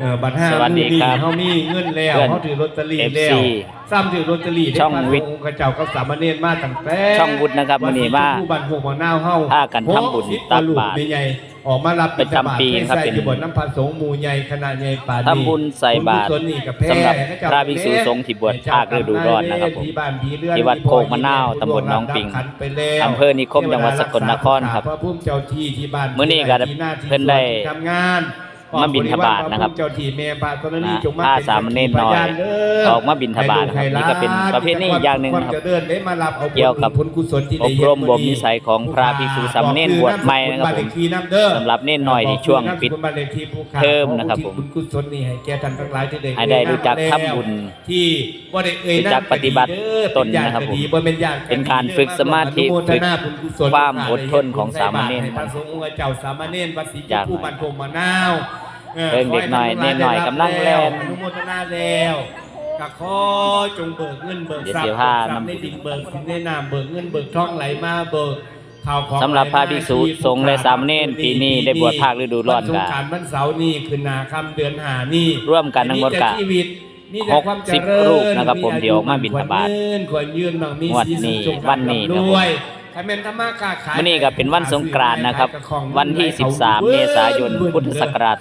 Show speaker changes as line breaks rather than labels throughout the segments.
เออบัตรห้า
สวัสดี
มือ
ครับ
เฮามีเงินแล้ว
เพื่อน
เฮาถือลอตเตอรี่
FC
แล้วซ้ำถือลอตเตอรี่
ช่องวิทย์
ได้พระสงฆ์กระเจ้ากับสามเณรมาตั้งแต่
ช่องวุฒินะครับมื้อนี้มา
ผู้บันหกหัวหน้าเฮา
พากันทำบุญ
หกสิ
ตักบาตร
ลูใหญ่ออกมารับ
ประจำปีครับ
ใส่
เป็น
อยู่บนน้ำพันสงฆ์หมู่ใหญ่ขนาดใหญ่ป่านนี้
ทำบุญใส่บาตร
บุญกุศลนี่กับแพ
สำหรับ
ให้เจ้า
พระภิกษุสงฆ์ที่บวชภาคฤดูร้อนนะครับผม
ที่บ้านผีเรือน
ที่วัดโคกมะนาวตำบลหนองปิง
ขันไปแล้ว
อำเภอนิคมจังหวัดสกลนครครับ
พระพุ่มเจ้าที่ที่บ้าน
มื้อนี้ก็
ที่หาที่
เพิ่นได้
ทำงาน
มาบิณฑบาตนะครับ
พะพุ่มเจ้าที่แม่พระธรณีจงมา
ผ้า
เป็น
สามเณรน้อย
พยานเด้
ออกมาบิณฑบาตนะครับนี่ก็เป็นประเพณีอย่างหนึ่งนะครับ
จะเดินได้มารับเอาผล
เกี่ยวกับ
ผลกุศลที่
อ
ได้
บ
เฮ็ด
รมบ่มนิสัยของพระภิกษุสามเณรบวชใหม่นะครับผมสำหรับเน้นน้อยในช่วงปิดเทอมนะครับผม
บุญกุศลนี่ให้แก่ท่านทั้งหลายที่ได้
ให้ได้รู้จักทำบุญ
ที่บ่ได้เอ่ย
รู้จักปฏิบัติตนนะครับผม
บ่เป็นญาติ
เป็นการฝึกสมาธิ
อนุโทนาบุญกุศล
ความอดทนของสามเณร
ให้พระสงฆ์องค์เจ้าสามเณรวัดศรี
อย่าง
ผู้มันคงมะนาวออ
เบิ่งเด็กน้อย
ขให้ท่า
เน้นน้อยกำลังแล่น
อนุโมทนาแล้วก็ขอจงเบิกเงินเบิก
เดี๋ยว
ทรัพ
เสีย
ย์
ผ้า
ทรัพย์
นำ
ในดินเบิกสินในน้ำเบิกเงินเบิกทองไหลมาเบิกข่าวของ
สำหรับพระภิกษุสงฆ์และสามเณรปีนี้ได้บวชภาคฤดูร้อน
วัสง
กะ
กรานต์วันเสาร์นี่คือนาคำเดือนหานี่
ร่วมกันทั้งหมดกะ
แต่ชีวิตมีแต่ความเจริญ
60รูปนะครับผมเดี๋ยวมาบิณฑบาต
ควรยืนควรยืนบางมี
งวด
สีสุข
นี้
จง
วันนี้ครับ ผม
ด้วยใครเป็นธรรมะค้าขาย
มื้อนี้ก็เป็นวันสงกรานต์นะครับ วันที่ 13 เมษายน พุทธศักราช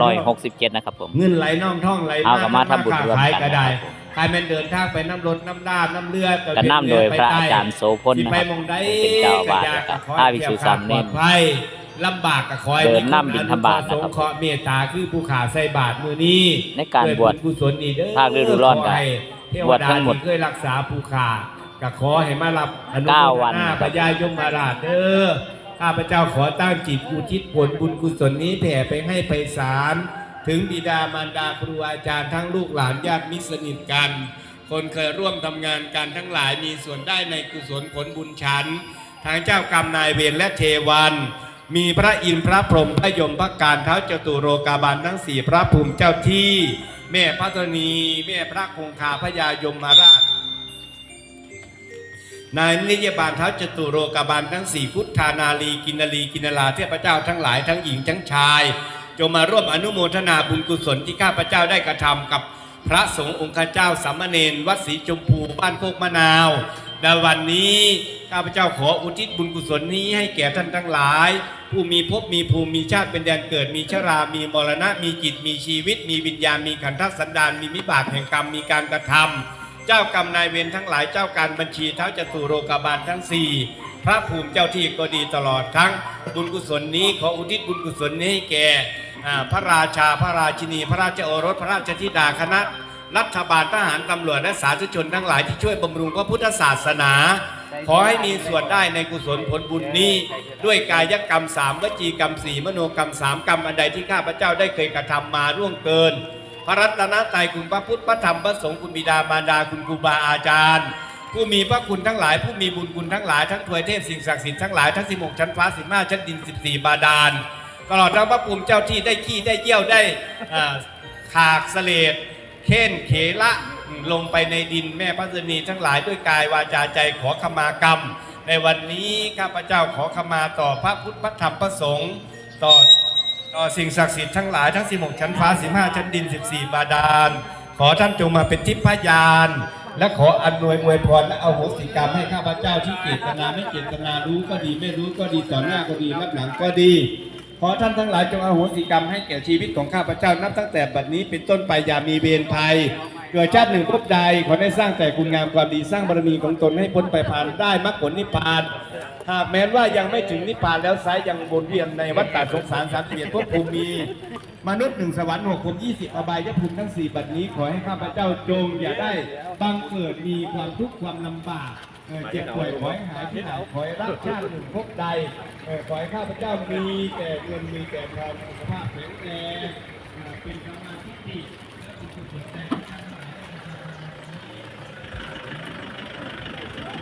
2567 นะครับผม
เงินไหลน่องท่องไหล
เอากลับมาทำบุญร่วมกัน
ค้าขายก็ได้
นะครับผม
ใครเป็นเดินทางไปน้ำรถน้ำด้านน้ำเรือ
กันนำโดยพระอาจารย์โสพล
สิ
นะ
ไป
ครับ
มองใด
เป็นเจ้าอาวาสและก็พระภิกษุสามเณร
ปลอดภัยลำบากก็คอย
เดินนำบิณฑบาตนะครับ
สงเคราะห์เมตตาคือผู้ขาใส่บาตรมือนี้
ในการบวช
ด้วยญกุศลนี่เด้อ
ภาคฤดูร้อน
ขให้เท
บวชทั้งหมด
ที่เคยรักษาผู้ขา ก็ขอให้มารับอนุโม
เก้า
ท
วัน
นา
นะครับ
พญายมราชเด้อข้าพเจ้าขอตั้งจิตอุทิศผลบุญกุศลนี้แผ่ไปให้ไปสารถึงบิดามารดาครูอาจารย์ทั้งลูกหลานญาติมิตรสนิทกัน คนเคยร่วมทำงานกันทั้งหลายมีส่วนได้ในกุศลผลบุญฉันทางเจ้ากรรมนายเวรและเทวัน มีพระอินทร์พระพรหมพระยมพระการเท้าจตุโรกาบาลทั้งสี่พระภูมิเจ้าที่ แม่พระธรณีแม่พระคงคาพระยายมมาราช นายนิยบาลเท้าจตุโรกาบาลทั้งสี่พุทธานาลีกินาลีกินาลาเทพเจ้าทั้งหลายทั้งหญิงทั้งชายจงมาร่วมอนุโมทนาบุญกุศลที่ข้าพเจ้าได้กระทำกับพระสงฆ์องค์ข้าเจ้าสามเณรวัดศรีชมพูบ้านโคกมะนาวในวันนี้ข้าพเจ้าขออุทิศบุญกุศลนี้ให้แก่ท่านทั้งหลาย ผู้มีภพมีภูมิมีชาติเป็นแดนเกิดมีชรา มีมรณะ มีจิตมีชีวิต มีวิญญาณมีขันธสันดานมีมิบากแห่งกรรมมีการกระทำ เจ้ากรรมนายเวรทั้งหลายเจ้าการบัญชีเท้าจตุโรกาบาลทั้งสี่พระภูมิเจ้าที่ก็ดีตลอดทั้งบุญกุศลนี้ขออุทิศบุญกุศลนี้ให้แก่พระราชาพระราชินี พระราชโอรสพระราชธิดาคณะ รัฐบาลทหารตำรวจและสาธุชนทั้งหลายที่ช่วยบำรุงพระพุทธศาสนา ขอให้มีส่วนได้ในกุศลผลบุญนี้ ด้วยกายกรรมสามวจีกรรมสี่มโนกรรมสามกรรมอันใดที่ข้าพเจ้าได้เคยกระทำมาร่วงเกิน พระรัตนตรัยคุณพระพุทธพระธรรมพระสงฆ์คุณบิดามารดาคุณครูบาอาจารย์ ผู้มีพระคุณทั้งหลาย ผู้มีบุญคุณทั้งหลายทั้งถวยเทพสิ่งศักดิ์สิทธิ์ทั้งหลายทั้งสิบหกชั้นฟ้าสิบห้าชั้นดินสิบสี่บาดาลตลอดทั้งพระภูมิเจ้าที่ได้ขี้ได้เยี่ยวได้อ่าขากเสลดเค้นเขละลงไปในดินแม่พระสนีทั้งหลายด้วยกายวาจาใจขอขมากรรม ในวันนี้ข้าพเจ้าขอขมาต่อพระพุทธพระธรรมพระสงฆ์ต่อ ต่อสิ่งศักดิ์สิทธิ์ทั้งหลายทั้ง 16 ชั้นฟ้า 15 ชั้นดิน 14 บาดาล ขอท่านจงมาเป็นทิพยาน และขออำนวยอวยพรและเอาโหสิกรรมให้ข้าพเจ้าที่เจตนาไม่เจตนารู้ก็ดี ไม่รู้ก็ดีต่อหน้าก็ดีรับหลังก็ดี ขอท่านทั้งหลายจงเอาโหสิกรรมให้แก่ชีวิตของข้าพเจ้านับตั้งแต่บัดนี้เป็นต้นไปอย่ามีเวรภัย เกิดชาติหนึ่งพบใดขอได้สร้างแต่คุณงามความดีสร้างบารมีของตนให้พ้นไปผ่านได้มรรคผลนิพพาน หากแม้นว่ายังไม่ถึงนิพพานแล้วไซยังวนเวียนในวัฏฏะสงสารสามสิบเอ็ดภพภูมิมีมนุษย์หนึ่งสวรรค์หกภูมิยี่สิบอบายภูมิทั้งสี่บัดนี้ ขอให้ข้าพเจ้าจงอย่าได้บังเกิดมีความทุกข์ความลำบากเจ็บป่วยขอให้หายที่ไหนขอให้รับชาติหนึ่งภพใดขอให้ข้าพเจ้ามีแต่เงินมีแต่ทองสุขภาพแข็งแรงเออเป็นสมาธิ ดี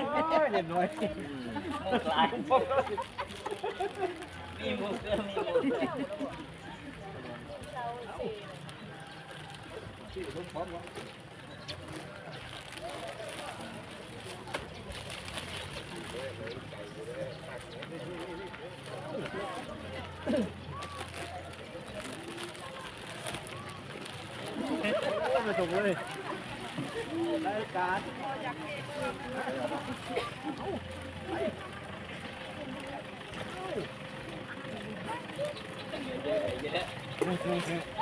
และเป็นกุ ศลแด่ท่า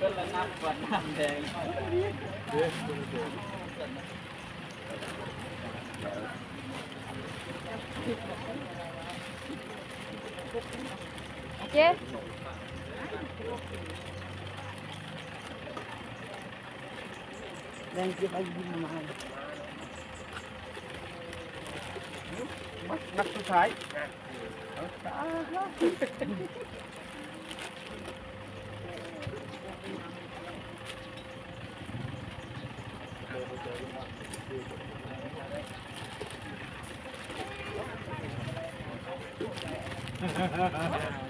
Tức
là
năm
và năm đèn.
chứ đang
kia bay đi mà bắt bắt tôi thái Ha ha ha ha.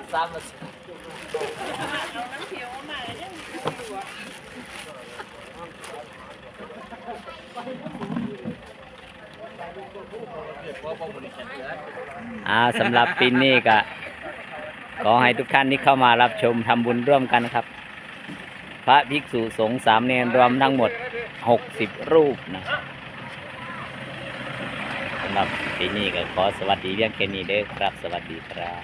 อ้ยบ่ฮอดซ้ำมาอ่าสำหรับปีนี้ก็ขอให้ทุกท่านที่เข้ามารับชมทำบุญร่วมกันครับ พระภิกษุสงฆ์สามเณรรวมทั้งหมด60รูปนะสำหรับปีนี้ก็ขอสวัสดีเรียงแค่นี้เด้อครับ สวัสดีครับ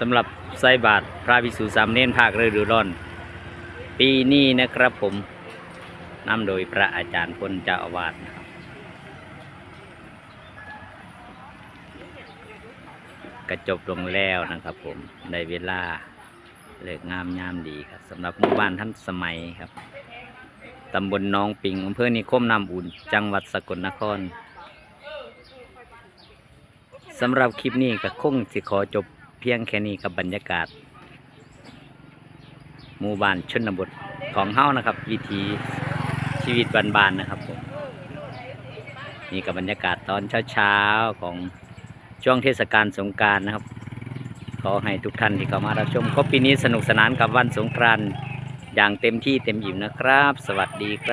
สำหรับไส้บาทพระภิกษุสามเณรภาคฤดูร้อน ปีนี้นะครับผมนำโดยพระอาจารย์พลเจ้าอาวาสนะครับกระจบลงแล้วนะครับผมได้เวลาเลิกงามยามดีครับสำหรับหมู่บ้านท่านสมัยครับตำบลน้องปิงอำเภอนิคมน้ำอุ่น จังหวัดสกลนครสำหรับคลิปนี้ก็คงสิขอจบ เพียงแค่นี้กับบรรยากาศ หมู่บ้านชนบทของเฮ้านะครับ วิถีชีวิตบ้านๆนะครับผมนี่กับบรรยากาศตอนเช้าๆของช่วงเทศกาลสงการนะครับ ขอให้ทุกท่านที่เข้ามารับชมก็ปีนี้สนุกสนานกับวันสงกรานต์อย่างเต็มที่เต็มอิ่มนะครับ สวัสดีครับ